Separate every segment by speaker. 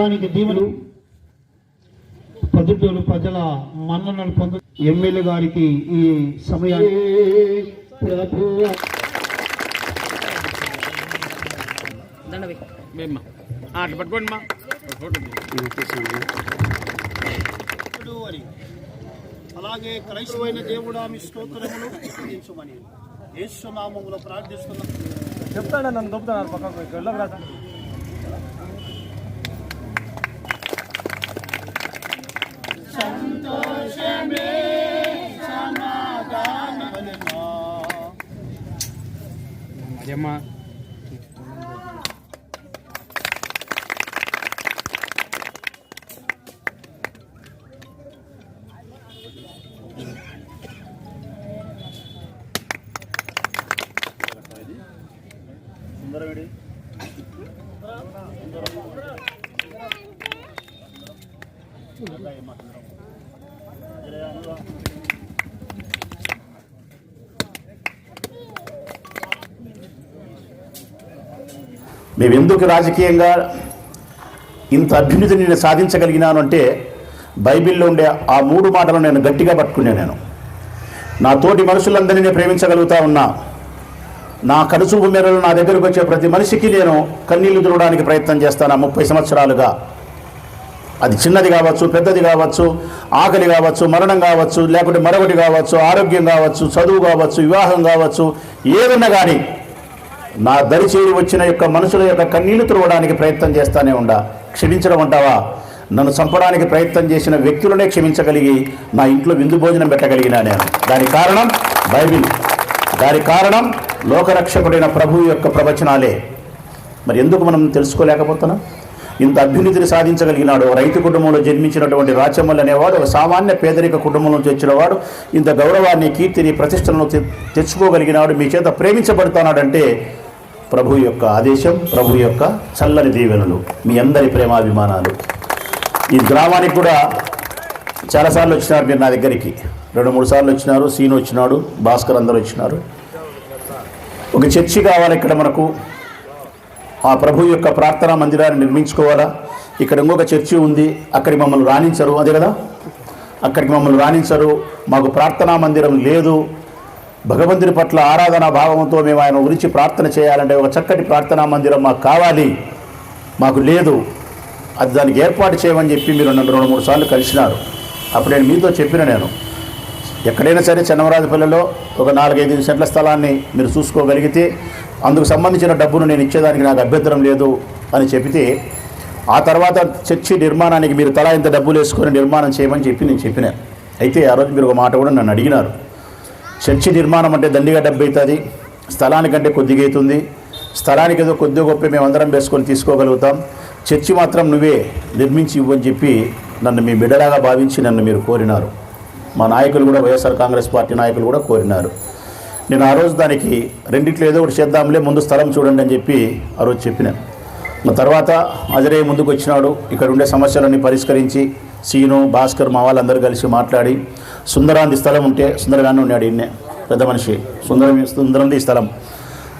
Speaker 1: సంఘానికి దీవులు పదుటూరు ప్రజల మన్ననలు పొందు ఎమ్మెల్యే గారికి ఈ సమయాన్ని అలాగే క్రైస్తవైన దేవుడా మీ స్తోత్రములు యేసునామములో ప్రార్థిస్తున్నాం.
Speaker 2: చెప్తాడు నన్ను? దొప్పుతాను పక్కకు వెళ్ళకు రాదా
Speaker 1: જેમાં
Speaker 3: మేము ఎందుకు రాజకీయంగా ఇంత అభ్యున్నతిని నేను సాధించగలిగినాను అంటే బైబిల్లో ఉండే ఆ మూడు మాటలను నేను గట్టిగా పట్టుకునే నేను. నా తోటి మనుషులందరినీ నేను ప్రేమించగలుగుతా ఉన్నా. నా కనుసూపు మేరలు నా దగ్గరకు వచ్చే ప్రతి మనిషికి నేను కన్నీళ్ళు తుడడానికి ప్రయత్నం చేస్తాను ముప్పై సంవత్సరాలుగా. అది చిన్నది కావచ్చు పెద్దది కావచ్చు ఆకలి కావచ్చు మరణం కావచ్చు లేకుంటే మరొకటి కావచ్చు ఆరోగ్యం కావచ్చు చదువు కావచ్చు వివాహం కావచ్చు ఏదన్నా కానీ నా దరి చేరి వచ్చిన యొక్క మనుషుల యొక్క కన్నీళ్ళు తుడవడానికి ప్రయత్నం చేస్తానే ఉండా. క్షమించడం అంటావా? నన్ను చంపడానికి ప్రయత్నం చేసిన వ్యక్తులనే క్షమించగలిగి నా ఇంట్లో విందు భోజనం పెట్టగలిగినా నేను. దానికి కారణం బైబిల్. దానికి కారణం లోకరక్షకుడైన ప్రభువు యొక్క ప్రవచనాలే. మరి ఎందుకు మనం తెలుసుకోలేకపోతున్నాం? ఇంత అభ్యున్నతిని సాధించగలిగినాడు. రైతు కుటుంబంలో జన్మించినటువంటి రాచమ్మల్ అనేవాడు ఒక సామాన్య పేదరిక కుటుంబం నుంచి వచ్చినవాడు ఇంత గౌరవాన్ని కీర్తిని ప్రతిష్టలను తె- తెచ్చుకోగలిగినాడు. మీ చేత ప్రేమించబడుతున్నాడంటే ప్రభు యొక్క ఆదేశం ప్రభు యొక్క చల్లని దీవెనలు మీ అందరి ప్రేమాభిమానాలు. ఈ గ్రామానికి కూడా చాలాసార్లు వచ్చినారు మీరు నా దగ్గరికి. రెండు మూడు సార్లు వచ్చినారు సీను వచ్చినాడు భాస్కర్ అందరూ వచ్చినారు. ఒక చర్చి కావాలి ఇక్కడ మనకు. ఆ ప్రభు యొక్క ప్రార్థనా మందిరాన్ని నిర్మించుకోవాలా? ఇక్కడ ఇంకొక చర్చి ఉంది అక్కడికి మమ్మల్ని రాణించరు అదే కదా? అక్కడికి మమ్మల్ని రాణించరు మాకు ప్రార్థనా మందిరం లేదు భగవంతుని పట్ల ఆరాధనా భావంతో మేము ఆయన గురించి ప్రార్థన చేయాలంటే ఒక చక్కటి ప్రార్థనా మందిరం మాకు కావాలి. మాకు లేదు. అది దానికి ఏర్పాటు చేయమని చెప్పి మీరు నన్ను రెండు మూడు సార్లు కలిసినారు. అప్పుడు నేను మీతో చెప్పిన నేను ఎక్కడైనా సరే చెన్నమరాజపల్లిలో ఒక నాలుగైదు సెంట్ల స్థలాన్ని మీరు చూసుకోగలిగితే అందుకు సంబంధించిన డబ్బును నేను ఇచ్చేదానికి నాకు అభ్యంతరం లేదు అని చెబితే ఆ తర్వాత చర్చి నిర్మాణానికి మీరు తలా ఇంత డబ్బులు వేసుకొని నిర్మాణం చేయమని చెప్పి నేను చెప్పిన. అయితే ఆ రోజు మీరు ఒక మాట కూడా నన్ను అడిగినారు. చర్చి నిర్మాణం అంటే దండిగా డబ్బు అవుతుంది స్థలానికంటే కొద్దిగా అవుతుంది స్థలానికి ఏదో కొద్ది గొప్ప మేమందరం వేసుకొని తీసుకోగలుగుతాం. చర్చి మాత్రం నువ్వే నిర్మించి ఇవ్వని చెప్పి నన్ను మీ బిడ్డలాగా భావించి నన్ను మీరు కోరినారు. మా నాయకులు కూడా వైఎస్ఆర్ కాంగ్రెస్ పార్టీ నాయకులు కూడా కోరినారు. నేను ఆ రోజు దానికి రెండిట్లో ఏదో ఒకటి చేద్దాంలే ముందు స్థలం చూడండి అని చెప్పి ఆ రోజు చెప్పిన. తర్వాత అజరే ముందుకు వచ్చినాడు ఇక్కడ ఉండే సమస్యలన్నీ పరిష్కరించి సీను భాస్కర్ మా వాళ్ళందరూ కలిసి మాట్లాడి సుందరాంది స్థలం ఉంటే సుందరగానే ఉన్నాడు ఈయనే పెద్ద మనిషి. సుందరం సుందరంది స్థలం.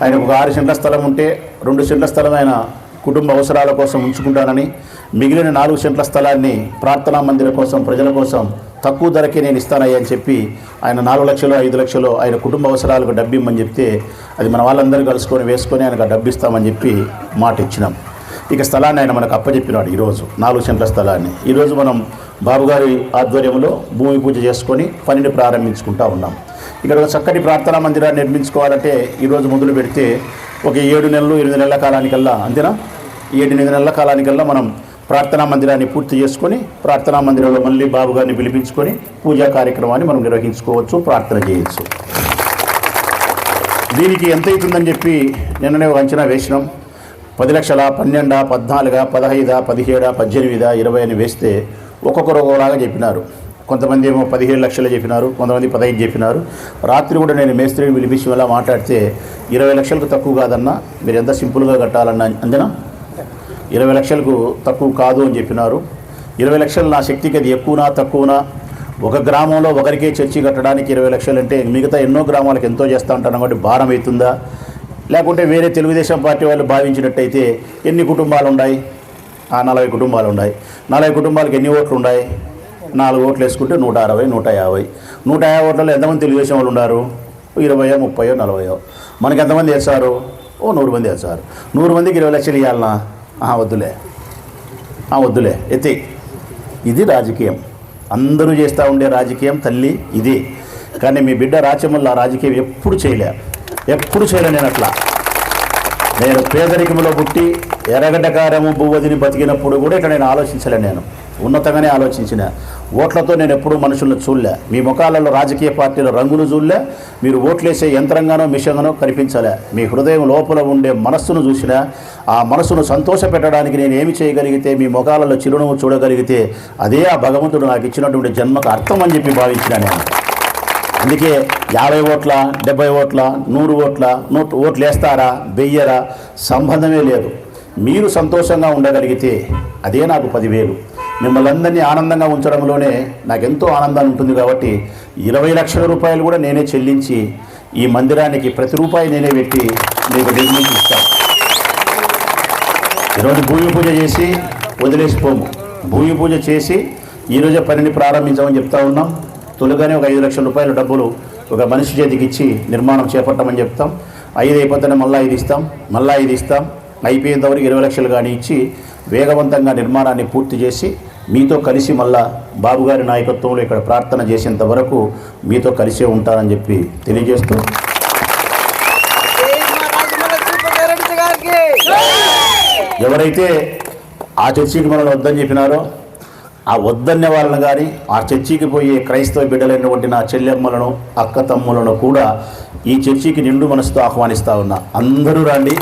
Speaker 3: ఆయన ఒక ఆరు సెంట్ల స్థలం ఉంటే రెండు సెంట్ల స్థలం ఆయన కుటుంబ అవసరాల కోసం ఉంచుకుంటానని మిగిలిన నాలుగు సెంట్ల స్థలాన్ని ప్రార్థనా మందిరం కోసం ప్రజల కోసం తక్కువ ధరకే నేను ఇస్తానయ్యా అని చెప్పి ఆయన నాలుగు లక్షలు ఐదు లక్షలు ఆయన కుటుంబ అవసరాలకు డబ్బు ఇమ్మని చెప్తే అది మన వాళ్ళందరూ కలుసుకొని వేసుకొని ఆయనకు డబ్బు ఇస్తామని చెప్పి మాట ఇచ్చినాం. ఇక స్థలాన్ని ఆయన మనకు అప్పచెప్పినాడు ఈరోజు నాలుగు సెంట్ల స్థలాన్ని. ఈరోజు మనం బాబుగారి ఆధ్వర్యంలో భూమి పూజ చేసుకొని పనిని ప్రారంభించుకుంటా ఉన్నాం. ఇక్కడ ఒక చక్కటి ప్రార్థనా మందిరాన్ని నిర్మించుకోవాలంటే ఈరోజు మొదలు పెడితే ఒక ఏడు నెలలు ఎనిమిది నెలల కాలానికల్లా అంతేనా? ఏడు ఎనిమిది నెలల కాలానికల్లా మనం ప్రార్థనా మందిరాన్ని పూర్తి చేసుకొని ప్రార్థనా మందిరంలో మళ్ళీ బాబుగారిని పిలిపించుకొని పూజా కార్యక్రమాన్ని మనం నిర్వహించుకోవచ్చు ప్రార్థన చేయొచ్చు. దీనికి ఎంత అవుతుందని చెప్పి నిన్ననే ఒక అంచనా వేసినాం. పది లక్షల పన్నెండా పద్నాలుగా పదహైదా పదిహేడా పద్దెనిమిదా ఇరవై అని వేస్తే ఒక్కొక్కరు ఒక్కొక్కలాగా చెప్పినారు. కొంతమంది ఏమో పదిహేడు లక్షలు చెప్పినారు కొంతమంది పదహైదు చెప్పినారు. రాత్రి కూడా నేను మేస్త్రిని పిలిపించి ఇలా మాట్లాడితే ఇరవై లక్షలకు తక్కువ కాదన్నా మీరు ఎంత సింపుల్గా కట్టాలన్నా అందినా ఇరవై లక్షలకు తక్కువ కాదు అని చెప్పినారు. ఇరవై లక్షలు నా శక్తికి అది ఎక్కువనా తక్కువనా? ఒక గ్రామంలో ఒకరికే చర్చి కట్టడానికి ఇరవై లక్షలు అంటే మిగతా ఎన్నో గ్రామాలకు ఎంతో చేస్తూ ఉంటాను కాబట్టి భారం అవుతుందా? లేకుంటే వేరే తెలుగుదేశం పార్టీ వాళ్ళు భావించినట్టయితే ఎన్ని కుటుంబాలు ఉన్నాయి ఆ నలభై కుటుంబాలు ఉన్నాయి నలభై కుటుంబాలకు ఎన్ని ఓట్లు ఉన్నాయి నాలుగు ఓట్లు వేసుకుంటే నూట అరవై నూట యాభై. నూట యాభై ఓట్లలో ఎంతమంది తెలుగుదేశం వాళ్ళు ఉన్నారు? ఇరవయో ముప్పయో నలభయో. మనకి ఎంతమంది వేస్తారు? ఓ నూరు మంది వేస్తారు. నూరు మందికి ఇరవై లక్షలు ఇవ్వాలనా? వద్దులే. వద్దులే. ఎత్తి ఇది రాజకీయం. అందరూ చేస్తూ ఉండే రాజకీయం తల్లి ఇది. కానీ మీ బిడ్డ రాచమల్ల రాజకీయం ఎప్పుడు చేయలే. ఎప్పుడు చేయలే నేను అట్లా. నేను పేదరికంలో పుట్టి ఎర్రగడ్డకారము బువ్వదిని బతికినప్పుడు కూడా ఇట్లా నేను ఆలోచించలే నేను. ఉన్నతంగానే ఆలోచించిన. ఓట్లతో నేను ఎప్పుడూ మనుషులను చూడలే. మీ ముఖాలలో రాజకీయ పార్టీల రంగులు చూడలే. మీరు ఓట్లేసే యంత్రంగానో మిషంగానో కనిపించలే. మీ హృదయం లోపల ఉండే మనస్సును చూసినా ఆ మనసును సంతోష పెట్టడానికి నేను ఏమి చేయగలిగితే మీ ముఖాలలో చిరునవ్వు చూడగలిగితే అదే ఆ భగవంతుడు నాకు ఇచ్చినటువంటి జన్మకు అర్థం అని చెప్పి భావించినాను నేను. అందుకే యాభై ఓట్ల డెబ్బై ఓట్ల నూరు ఓట్ల నూట ఓట్లు వేస్తారా వెయ్యరా సంబంధమే లేదు. మీరు సంతోషంగా ఉండగలిగితే అదే నాకు పదివేలు. మిమ్మల్ని అందరినీ ఆనందంగా ఉంచడంలోనే నాకు ఎంతో ఆనందాన్ని ఉంటుంది కాబట్టి ఇరవై లక్షల రూపాయలు కూడా నేనే చెల్లించి ఈ మందిరానికి ప్రతి రూపాయి నేనే పెట్టి మీకు నిర్మించి ఇస్తాను ఈరోజు భూమి పూజ చేసి వదిలేసిపోము భూమి పూజ చేసి ఈరోజే పనిని ప్రారంభించామని చెప్తా ఉన్నాం. తొలుగానే ఒక ఐదు లక్షల రూపాయల డబ్బులు ఒక మనిషి చేతికి ఇచ్చి నిర్మాణం చేపట్టమని చెప్తాం. ఐదు అయిపోతేనే మళ్ళీ ఐదు ఇస్తాం. మళ్ళీ ఐదు ఇస్తాం. అయిపోయేంత వరకు ఇరవై లక్షలు కానీ ఇచ్చి వేగవంతంగా నిర్మాణాన్ని పూర్తి చేసి మీతో కలిసి మళ్ళా బాబుగారి నాయకత్వంలో ఇక్కడ ప్రార్థన చేసేంత వరకు మీతో కలిసే ఉంటారని చెప్పి తెలియజేస్తూ ఎవరైతే ఆ చర్చికి మనల్ని వద్దని చెప్పినారో ఆ వద్దన్న వాళ్ళను కానీ ఆ చర్చికి పోయే క్రైస్తవ బిడ్డలైనటువంటి నా చెల్లెమ్మలను అక్క తమ్ములను కూడా ఈ చర్చికి నిండు మనసుతో ఆహ్వానిస్తూ ఉన్నా. అందరూ రండి.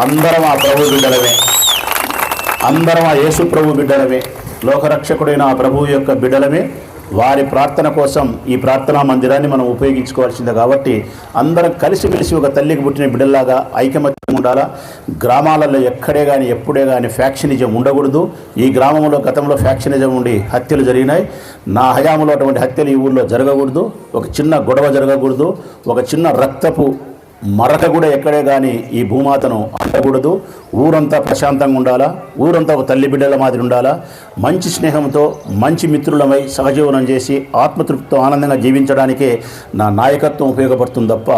Speaker 3: అందరం ఆ ప్రభు బిడ్డలమే. అందరం ఆ యేసు ప్రభు బిడ్డలమే. లోకరక్షకుడైన ఆ ప్రభువు యొక్క బిడ్డలమే. వారి ప్రార్థన కోసం ఈ ప్రార్థనా మందిరాన్ని మనం ఉపయోగించుకోవాల్సిందే కాబట్టి అందరం కలిసిమెలిసి ఒక తల్లికి పుట్టిన బిడ్డల్లాగా ఐకమత్యం ఉండాలా? గ్రామాలలో ఎక్కడే కానీ ఎప్పుడే కానీ ఫ్యాక్షనిజం ఉండకూడదు. ఈ గ్రామంలో గతంలో ఫ్యాక్షనిజం ఉండి హత్యలు జరిగినాయి. నా హయాంలో అటువంటి హత్యలు ఈ ఊళ్ళో జరగకూడదు. ఒక చిన్న గొడవ జరగకూడదు. ఒక చిన్న రక్తపు మరక కూడా ఎక్కడే కానీ ఈ భూమాతను అంటకూడదు ఊరంతా ప్రశాంతంగా ఉండాలా? ఊరంతా ఒక తల్లి బిడ్డల మాదిరి ఉండాలా? మంచి స్నేహంతో మంచి మిత్రులమై సహజీవనం చేసి ఆత్మతృప్తితో ఆనందంగా జీవించడానికే నా నాయకత్వం ఉపయోగపడుతుంది తప్ప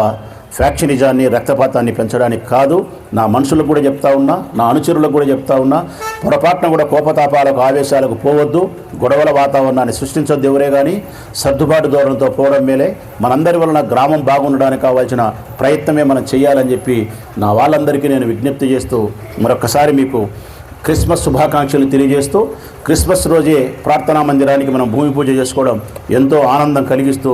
Speaker 3: ఫ్యాక్షనిజాన్ని రక్తపాతాన్ని పెంచడానికి కాదు. నా మనుషులకు కూడా చెప్తా ఉన్నా నా అనుచరులకు కూడా చెప్తా ఉన్నా పొరపాటున కూడా కోపతాపాలకు ఆవేశాలకు పోవద్దు. గొడవల వాతావరణాన్ని సృష్టించొద్దు ఎవరే కానీ సర్దుబాటు ధోరణితో పోవడం మేలే. మనందరి వలన గ్రామం బాగుండడానికి కావాల్సిన ప్రయత్నమే మనం చేయాలని చెప్పి నా వాళ్ళందరికీ నేను విజ్ఞప్తి చేస్తూ మరొకసారి మీకు క్రిస్మస్ శుభాకాంక్షలు తెలియజేస్తూ క్రిస్మస్ రోజే ప్రార్థనా మందిరానికి మనం భూమి పూజ చేసుకోవడం ఎంతో ఆనందం కలిగిస్తూ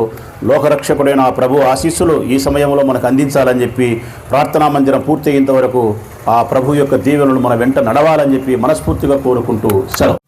Speaker 3: లోకరక్షకుడైన ఆ ప్రభు ఆశీస్సులు ఈ సమయంలో మనకు అందించాలని చెప్పి ప్రార్థనా మందిరం పూర్తయ్యేంత వరకు ఆ ప్రభు యొక్క దీవెనలు మన వెంట నడవాలని చెప్పి మనస్ఫూర్తిగా కోరుకుంటూ సెలవు.